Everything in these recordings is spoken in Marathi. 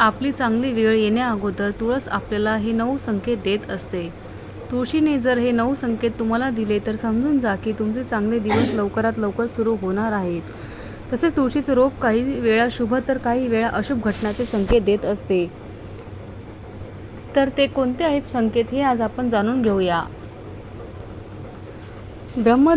आपली चांगली वेळ येण्याअगोदर तुळस आपल्याला हे नऊ संकेत देत असते. तुळशीने जर हे नऊ संकेत तुम्हाला दिले तर समजून जा की तुमचे चांगले दिवस लवकरात लवकर सुरू होणार आहेत. तसेच तुळशीचं रोप काही वेळा शुभ तर काही वेळा अशुभ घटनाचे संकेत देत असते. तर ते कोणते आहेत संकेत हे आज आपण जाणून घेऊया. ब्रह्म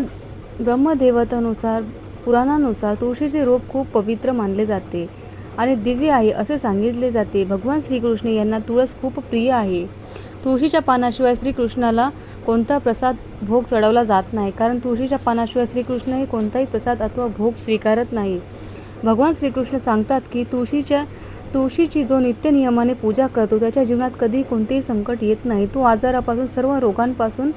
ब्रह्मदेवतानुसार पुराणानुसार तुळशीचे रोप खूप पवित्र मानले जाते. आणि दिव्य आहे असे सांगितले जाते. भगवान श्रीकृष्ण यांना तुळस खूप प्रिय आहे. तुळशीच्या पानाशिवाय श्रीकृष्णाला कोणता प्रसाद भोग चढवला जात नाही. कारण तुळशीच्या पानाशिवाय श्रीकृष्ण हे कोणताही प्रसाद अथवा भोग स्वीकारत नाही. भगवान श्रीकृष्ण सांगतात की तुळशीच्या तुळशीची जो नित्य नियमाने पूजा करतो त्याच्या जीवनात कधी कोणतेही संकट येत नाही. तो आजारापासून सर्व रोगांपासून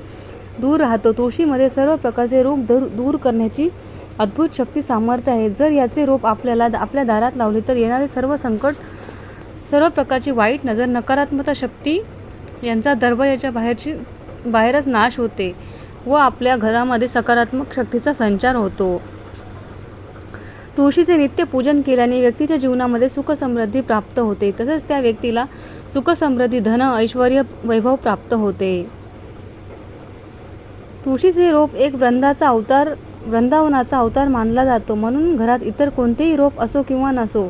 दूर राहतो. तुळशीमध्ये सर्व प्रकारचे रोग दूर दूर करण्याची अद्भुत शक्ती सामर्थ्य आहे. जर याचे रोप आपल्याला आपल्या दारात लावले तर येणारे सर्व संकट सर्व प्रकारची वाईट नजर नकारात्मकता शक्ती यांचा दरवाजाच्या बाहेरची बाहेरच नाश होते व आपल्या घरामध्ये सकारात्मक शक्तीचा संचार होतो. तुळशीचे नित्य पूजन केल्याने व्यक्तीच्या जीवनामध्ये सुख समृद्धी प्राप्त होते. तसेच त्या व्यक्तीला सुख समृद्धी धन ऐश्वर वैभव प्राप्त होते. तुळशीचे रोप एक वृंदाचा अवतार वृंदावनाचा अवतार मानला जातो. म्हणून घरात इतर कोणतेही रोप असो किंवा नसो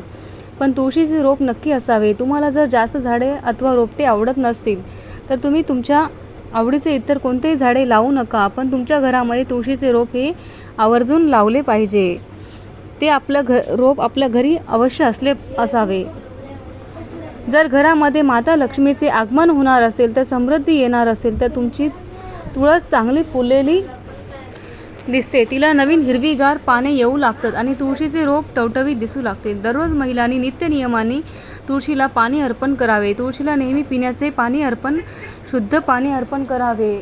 पण तुळशीचे रोप नक्की असावे. तुम्हाला जर जास्त झाडे अथवा रोपटे आवडत नसतील तर तुम्ही तुमच्या आवडीचे इतर कोणतेही झाडे लावू नका. पण तुमच्या घरामध्ये तुळशीचे रोप हे आवर्जून लावले पाहिजे. ते आपलं घ रोप आपल्या घरी अवश्य असले असावे. जर घरामध्ये माता लक्ष्मीचे आगमन होणार असेल तर समृद्धी येणार असेल तर तुमची तुळस चांगली फुललेली दिसते. तिला नवीन हिरवीगार पाने येऊ लागतात आणि तुळशीचे रोप टवटवीत दिसू लागते. दररोज महिलांनी नित्य नियमांनी तुळशीला पाणी अर्पण करावे. तुळशीला नेहमी पिण्याचे पाणी अर्पण शुद्ध पाणी अर्पण करावे.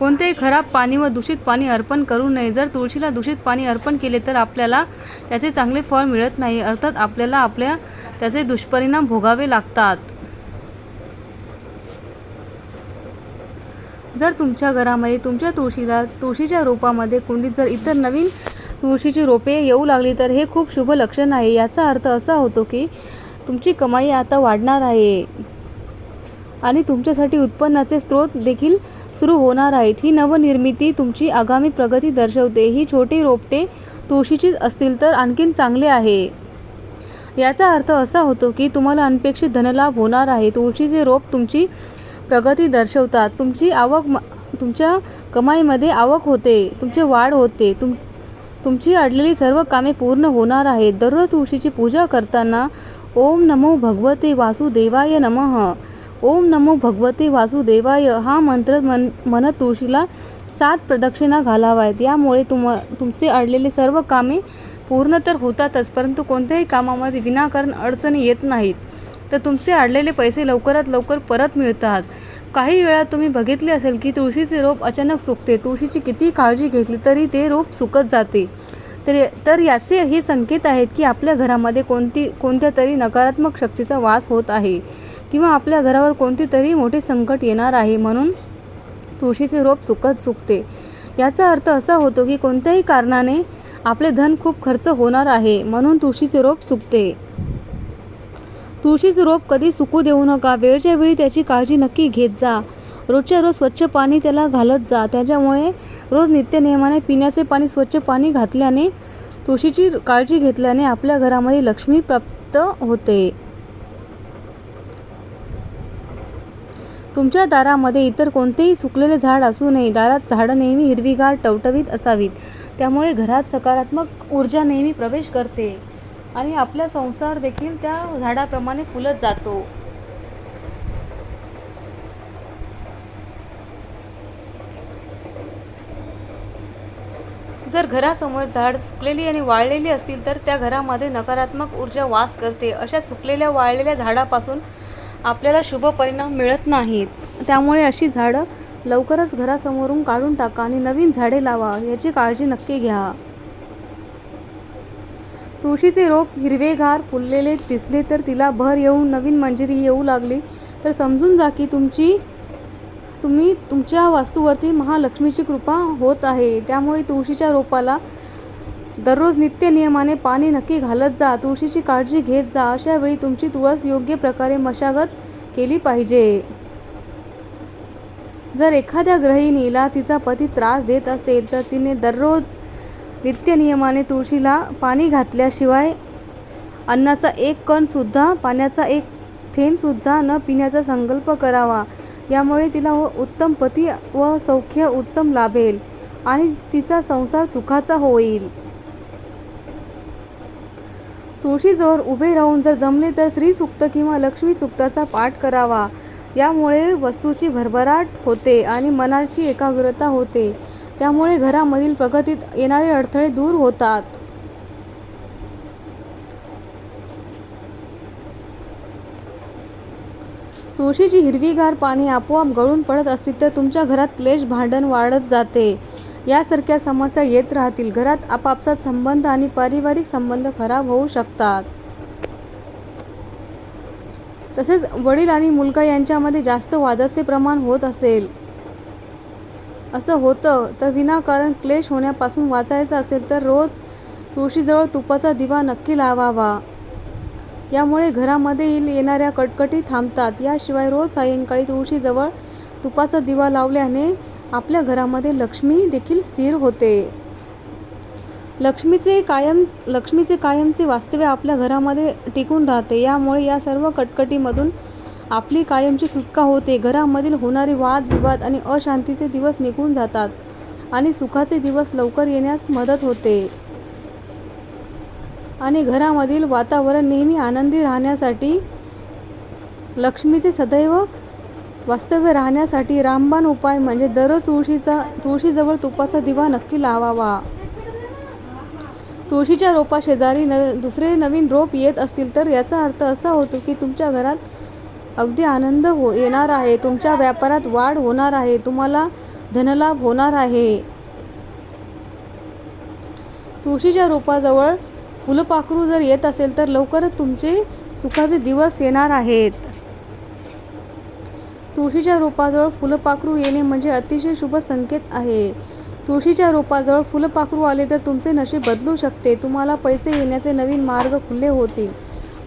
कोणतेही खराब पाणी व दूषित पाणी अर्पण करू नये. जर तुळशीला दूषित पाणी अर्पण केले तर आपल्याला त्याचे चांगले फळ मिळत नाही. अर्थात आपल्याला आपल्या त्याचे दुष्परिणाम भोगावे लागतात. जर तुमच्या घरामध्ये तुमच्या तुळशीला तुळशीच्या रोपामध्ये कुंडीत जर इतर नवीन तुळशीची रोपे येऊ लागली तर हे खूप शुभ लक्षण आहे. याचा अर्थ असा होतो की तुमची कमाई आता वाढणार आहे आणि तुमच्यासाठी उत्पन्नाचे स्रोत देखील सुरू होणार आहेत. ही नवनिर्मिती तुमची आगामी प्रगती दर्शवते. ही छोटी रोपटे तुळशीचीच असतील तर आणखीन चांगले आहे. याचा अर्थ असा होतो की तुम्हाला अनपेक्षित धनलाभ होणार आहे. तुळशीचे रोप तुमची प्रगती दर्शवतात. तुमची आवक म- तुमच्या कमाईमध्ये आवक होते तुमची वाढ होते तुम तुमची अडलेली सर्व कामे पूर्ण होणार आहेत. दररोज तुळशीची पूजा करताना ओम नमो भगवते वासुदेवाय नमः. ओम नमो भगवते वासुदेवाय. हा मंत्र मन म्हणत तुळशीला सात प्रदक्षिणा घालाव्यात. यामुळे तुम तुमचे अडलेले सर्व कामे पूर्ण तर होतातच परंतु कोणत्याही कामामध्ये विनाकारण अडचणी येत नाहीत. तर तुमचे अडलेले पैसे लवकरात लवकर परत मिळतात. काही वेळा तुम्ही बघितले असेल की तुळशीचे रोप अचानक सुकते. तुळशीची किती काळजी घेतली तरी ते रोप सुकत जाते. तर तर याचे हे संकेत आहेत की आपल्या घरामध्ये कोणती कोणत्या तरी नकारात्मक शक्तीचा वास होत आहे किंवा आपल्या घरावर कोणते तरी मोठे संकट येणार आहे म्हणून तुळशीचे रोप सुकत सुकते. याचा अर्थ असा होतो की कोणत्याही कारणाने आपले धन खूप खर्च होणार आहे म्हणून तुळशीचे रोप सुकते. तुळशीचं रोप कधी सुकू देऊ नका. वेळच्या वेळी त्याची काळजी नक्की घेत जा. रोजच्या रोज स्वच्छ पाणी त्याला घालत जा. त्याच्यामुळे रोज नित्य नियमाने पिण्याचे पाणी स्वच्छ पाणी घातल्याने तुळशीची काळजी घेतल्याने आपल्या घरामध्ये लक्ष्मी प्राप्त होते. तुमच्या दारामध्ये इतर कोणतेही सुकलेले झाड असू नये. दारात झाडं नेहमी हिरवीगार टवटवीत असावीत. त्यामुळे घरात सकारात्मक ऊर्जा नेहमी प्रवेश करते. आणि आपला संसार देखील त्या झाडाप्रमाणे फुलत जातो. जर घरासमोर झाड सुकलेली आणि वाळलेली असतील तर त्या घरामध्ये नकारात्मक ऊर्जा वास करते. अशा सुकलेल्या वाळलेल्या झाडापासून आपल्याला शुभ परिणाम मिळत नाहीत. त्यामुळे अशी झाडं लवकरच घरासमोरून काढून टाका आणि नवीन झाडे लावा याची काळजी नक्की घ्या. तुळशीचे रोप हिरवेगार फुललेले दिसले तर तिला भर येऊन नवीन मंजिरी येऊ लागली. तर समजून जा की तुमची तुम्ही तुमच्या वास्तूवरती महालक्ष्मीची कृपा होत आहे. त्यामुळे तुळशीच्या रोपाला दररोज नित्य नियमाने पाणी नक्की घालत जा तुळशीची काळजी घेत जा. अशा वेळी तुमची तुळस योग्य प्रकारे मशागत केली पाहिजे. जर एखाद्या गृहिणीला तिचा पती त्रास देत असेल तर तिने दररोज नित्य नियमाने तुळशीला पाणी घातल्याशिवाय अन्नाचा एक कणसुद्धा पाण्याचा एक थेंबसुद्धा न पिण्याचा संकल्प करावा. यामुळे तिला व उत्तम पती व सौख्य उत्तम लाभेल आणि तिचा संसार सुखाचा होईल. तुळशीजवळ उभे राहून जर जमले तर श्री सुक्त किंवा लक्ष्मी सुक्ताचा पाठ करावा. यामुळे वस्तूची भरभराट होते आणि मनाची एकाग्रता होते. त्यामुळे घरामधील प्रगतीत येणारे अडथळे दूर होतात. तुळशीची हिरवीगार पाने आपोआप गळून पडत असतील तर तुमच्या घरात क्लेश भांडण वाढत जाते. यासारख्या समस्या येत राहतील. घरात आपापसात संबंध आणि पारिवारिक संबंध खराब होऊ शकतात. तसेच वडील आणि मुलगा यांच्यामध्ये जास्त वादाचे प्रमाण होत असेल. असं होतं तर विनाकारण क्लेश होण्यापासून वाचायचं असेल तर रोज तुळशीजवळ तुपाचा दिवा नक्की लावावा. यामुळे घरामध्ये येईल- येणाऱ्या कटकटी थांबतात. याशिवाय रोज सायंकाळी तुळशीजवळ तुपाचा दिवा लावल्याने आपल्या घरामध्ये लक्ष्मी देखील स्थिर होते. लक्ष्मीचे कायम लक्ष्मीचे कायमचे वास्तव्य आपल्या घरामध्ये टिकून राहते. यामुळे या सर्व कटकटीमधून आपली कायमची सुटका होते. घरामधील होणारे वाद विवाद आणि अशांतीचे दिवस निघून जातात आणि सुखाचे दिवस लवकर येण्यास मदत होते. आणि घरामधील वातावरण नेहमी आनंदी राहण्यासाठी लक्ष्मीचे सदैव वास्तव्य राहण्यासाठी रामबाण उपाय म्हणजे दररोज तुळशीचा तुळशीजवळ तुपाचा दिवा नक्की लावावा. तुळशीच्या रोपा शेजारी न दुसरे नवीन रोप येत असतील तर याचा अर्थ असा होतो की तुमच्या घरात अगदी आनंद हो येणार आहे. तुमच्या व्यापारात वाढ होणार आहे. तुम्हाला धनलाभ होणार आहे. तुळशीच्या रोपाजवळ फुलपाखरू जर येत असेल तर लवकरच तुमचे सुखाचे दिवस येणार आहेत. तुळशीच्या रोपाजवळ फुलपाखरू येणे म्हणजे अतिशय शुभ संकेत आहे. तुळशीच्या रोपाजवळ फुलपाखरू आले तर तुमचे नशीब बदलू शकते. तुम्हाला पैसे येण्याचे नवीन मार्ग खुले होतील.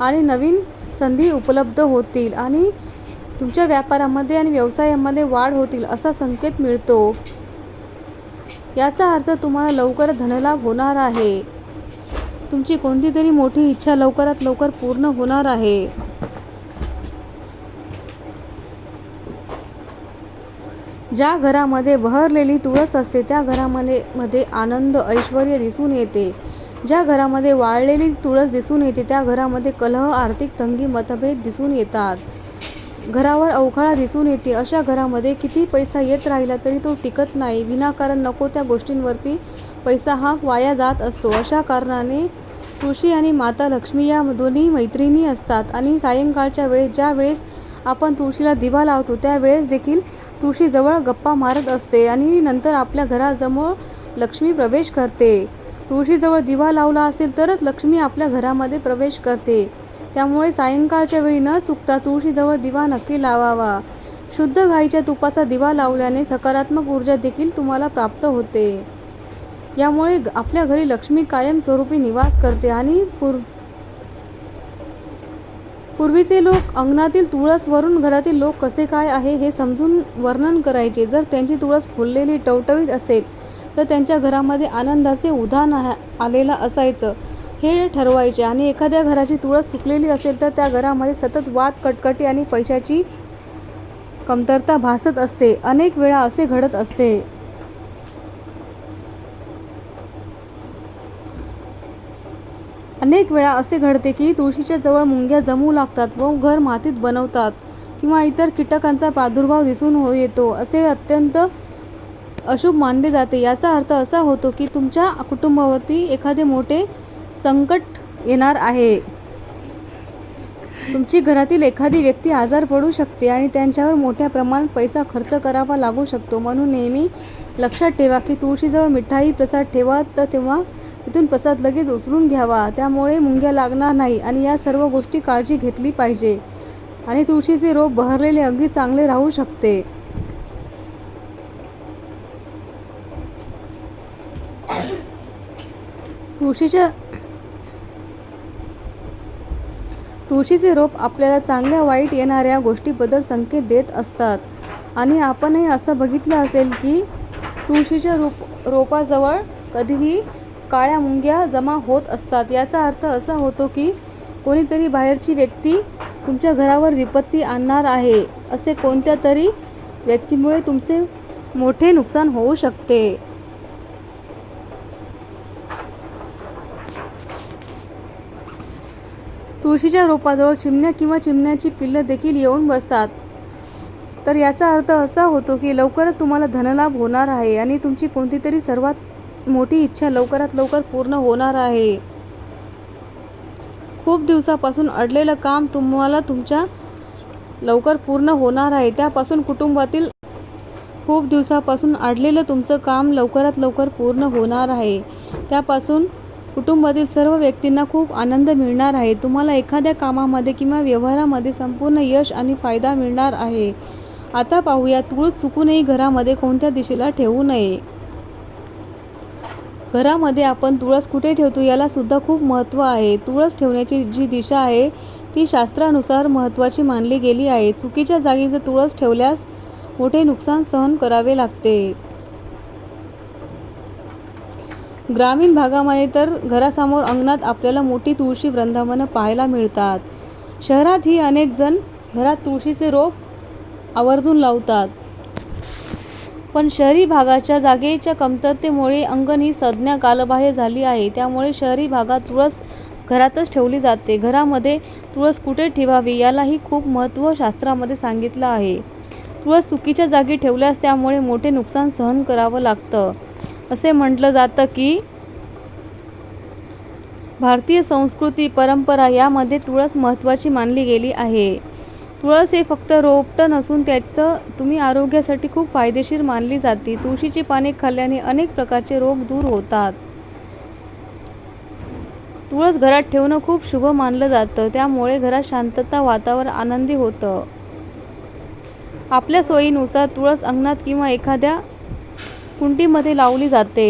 आणि नवीन संधी उपलब्ध होतील आणि तुमच्या व्यापारामध्ये आणि व्यवसायामध्ये वाढ होतील असा संकेत मिळतो. याचा अर्थ तुम्हाला लवकर धनलाभ होणार आहे. तुमची कोणती तरी मोठी इच्छा लवकरात लवकर पूर्ण होणार आहे. ज्या घरामध्ये बहरलेली तुळस असते त्या घरामध्ये मध्ये आनंद ऐश्वर दिसून येते. ज्या घरामध्ये वाळलेली तुळस दिसून येते त्या घरामध्ये कलह आर्थिक तंगी मतभेद दिसून येतात. घरावर अवकाळा दिसून येते. अशा घरामध्ये किती पैसा येत राहिला तरी तो टिकत नाही. विनाकारण नको त्या गोष्टींवरती पैसा हा वाया जात असतो. अशा कारणाने तुळशी आणि माता लक्ष्मी या दोन्ही मैत्रिणी असतात आणि सायंकाळच्या वेळेस ज्या वेळेस आपण तुळशीला दिवा लावतो त्यावेळेस देखील तुळशीजवळ गप्पा मारत असते आणि नंतर आपल्या घराजवळ लक्ष्मी प्रवेश करते. तुळशीजवळ दिवा लावला असेल तरच लक्ष्मी आपल्या घरामध्ये प्रवेश करते. त्यामुळे सायंकाळच्या वेळी न चुकता तुळशीजवळ दिवा नक्की लावावा. शुद्ध गाईच्या तुपाचा दिवा लावल्याने सकारात्मक ऊर्जा देखील तुम्हाला प्राप्त होते. यामुळे आपल्या घरी लक्ष्मी कायमस्वरूपी निवास करते आणि पूर् पूर्वीचे लोक अंगणातील तुळसवरून घरातील लोक कसे काय आहे हे समजून वर्णन करायचे. जर त्यांची तुळस फुललेली टवटवीत असेल तर त्यांच्या घरामध्ये आनंदाचे उधाण आलेलं असायचं. हे ठरवायचे. आणि एखाद्या घराची तुळस सुकलेली असेल तर त्या घरामध्ये सतत वाद कटकटी आणि पैशाची कमतरता भासत असते. अनेक वेळा असे घडत असते. अनेक वेळा असे घडते की तुळशीच्या जवळ मुंग्या जमू लागतात व घर मातीत बनवतात किंवा इतर कीटकांचा प्रादुर्भाव दिसून हो येतो. असे अत्यंत अशुभ मानले जाते. याचा अर्थ असा होतो की तुमच्या कुटुंबावरती एखादे मोठे संकट येणार आहे. तुमची घरातील एखादी व्यक्ती आजार पडू शकते आणि त्यांच्यावर मोठ्या प्रमाणात पैसा खर्च करावा लागू शकतो. म्हणून नेहमी लक्षात ठेवा की तुळशीजवळ मिठाई प्रसाद ठेवा तर तेव्हा तिथून प्रसाद लगेच उचलून घ्यावा. त्यामुळे मुंग्या लागणार नाही आणि या सर्व गोष्टी काळजी घेतली पाहिजे आणि तुळशीचे रोप बहरलेले अगदी चांगले राहू शकते. तुळशीच्या तुळशीचे रोप आपल्याला चांगल्या वाईट येणाऱ्या गोष्टीबद्दल संकेत देत असतात. आणि आपणही असं बघितलं असेल की तुळशीच्या रोप रोपाजवळ कधीही काळ्या मुंग्या जमा होत असतात. याचा अर्थ असा होतो की कोणीतरी बाहेरची व्यक्ती तुमच्या घरावर विपत्ती आणणार आहे असे कोणत्या तरी व्यक्तीमुळे तुमचे मोठे नुकसान होऊ शकते. तुळशीच्या रोपाजवळ चिमण्या किंवा चिमण्याची पिल्लं देखील येऊन बसतात. तर याचा अर्थ असा होतो की लवकरच तुम्हाला धनलाभ होणार आहे आणि तुमची कोणती तरी सर्वात मोठी इच्छा लवकरात लवकर पूर्ण होणार आहे. खूप दिवसापासून अडलेलं काम तुम्हाला तुमच्या लवकर पूर्ण होणार आहे. त्यापासून कुटुंबातील खूप दिवसापासून अडलेलं तुमचं काम लवकरात लवकर पूर्ण होणार आहे. त्यापासून कुटुंबातील सर्व व्यक्तींना खूप आनंद मिळणार आहे. तुम्हाला एखाद्या कामामध्ये किंवा व्यवहारामध्ये संपूर्ण यश आणि फायदा मिळणार आहे. आता पाहूया तुळस चुकूनही घरामध्ये कोणत्या दिशेला ठेवू नये? घरामध्ये आपण तुळस कुठे ठेवतो यालासुद्धा खूप महत्त्व आहे. तुळस ठेवण्याची जी दिशा आहे ती शास्त्रानुसार महत्त्वाची मानली गेली आहे. चुकीच्या जागी जर तुळस ठेवल्यास मोठे नुकसान सहन करावे लागते. ग्रामीण भागामध्ये तर घरासमोर अंगणात आपल्याला मोठी तुळशी वृंदावनं पाहायला मिळतात. शहरातही अनेक जण घरात तुळशीचे रोप आवर्जून लावतात. पण शहरी भागाच्या जागेच्या कमतरतेमुळे अंगण ही संज्ञा कालबाह्य झाली आहे. त्यामुळे शहरी भागात तुळस घरातच ठेवली जाते. घरामध्ये तुळस कुठे ठेवावी यालाही खूप महत्त्व शास्त्रामध्ये सांगितलं आहे. तुळस चुकीच्या जागी ठेवल्यास त्यामुळे मोठे नुकसान सहन करावं लागतं. असे म्हटलं जातं की भारतीय संस्कृती परंपरा यामध्ये तुळस महत्त्वाची मानली गेली आहे. तुळस हे फक्त रोपटं नसून त्याचं तुम्ही आरोग्यासाठी खूप फायदेशीर मानली जाते. तुळशीची पाने खाल्ल्याने अनेक प्रकारचे रोग दूर होतात. तुळस घरात ठेवणं खूप शुभ मानलं जातं. त्यामुळे घरात शांतता वातावरण आनंदी होतं. आपल्या सोयीनुसार तुळस अंगणात किंवा एखाद्या कुंडीमध्ये लावली जाते.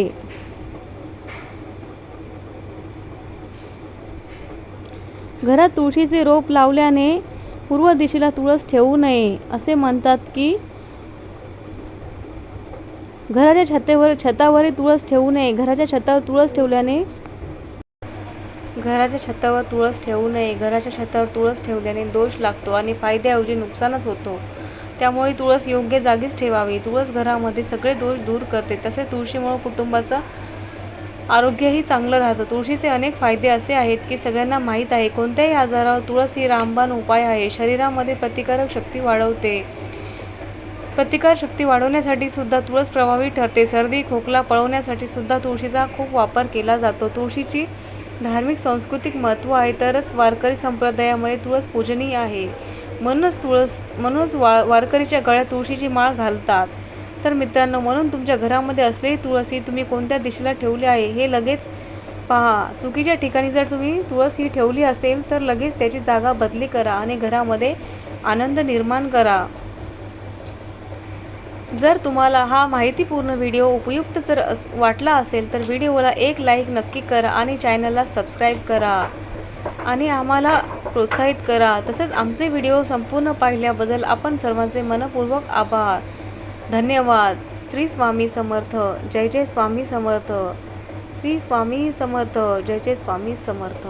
घरात तुळशीचे रोप लावल्याने पूर्व दिशेला तुळस ठेवू नये असे म्हणतात की घराच्या छतेवर छतावरही तुळस ठेवू नये. घराच्या छतावर तुळस ठेवल्याने घराच्या छतावर तुळस ठेवू नये. घराच्या छतावर तुळस ठेवल्याने दोष लागतो आणि फायद्याऐवजी नुकसानच होतो. त्यामुळे तुळस योग्य जागीच ठेवावी. तुळस घरामध्ये सगळे दोष दूर करते. तसेच तुळशीमुळे कुटुंबाचं आरोग्यही चांगलं राहतं. तुळशीचे अनेक फायदे असे आहेत की सगळ्यांना माहीत आहे कोणत्याही आजारावर तुळस ही रामबाण उपाय आहे. शरीरामध्ये प्रतिकारक शक्ती वाढवते. प्रतिकार शक्ती वाढवण्यासाठी सुद्धा तुळस प्रभावी ठरते. सर्दी खोकला पळवण्यासाठी सुद्धा तुळशीचा खूप वापर केला जातो. तुळशीची धार्मिक सांस्कृतिक महत्त्व आहे तरच वारकरी संप्रदायामध्ये तुळस पूजनीय आहे. म्हणूनच तुळस म्हणूनच वा वारकरीच्या गळ्यात तुळशीची माळ घालतात. तर मित्रांनो म्हणून तुमच्या घरामध्ये असलेली तुळस ही तुम्ही कोणत्या दिशेला ठेवली आहे हे लगेच पहा. चुकीच्या ठिकाणी जर तुम्ही तुळस ही ठेवली असेल तर लगेच त्याची जागा बदली करा आणि घरामध्ये आनंद निर्माण करा. जर तुम्हाला हा माहितीपूर्ण व्हिडिओ उपयुक्त जर अस वाटला असेल तर व्हिडिओला एक लाईक नक्की करा आणि चॅनलला सबस्क्राईब करा. आणि आम्हाला प्रोत्साहित करा. तसेच आमचे व्हिडिओ संपूर्ण पाहिल्याबद्दल आपण सर्वांचे मनपूर्वक आभार. धन्यवाद. श्री स्वामी समर्थ. जय जय स्वामी समर्थ. श्री स्वामी समर्थ. जय जय स्वामी समर्थ.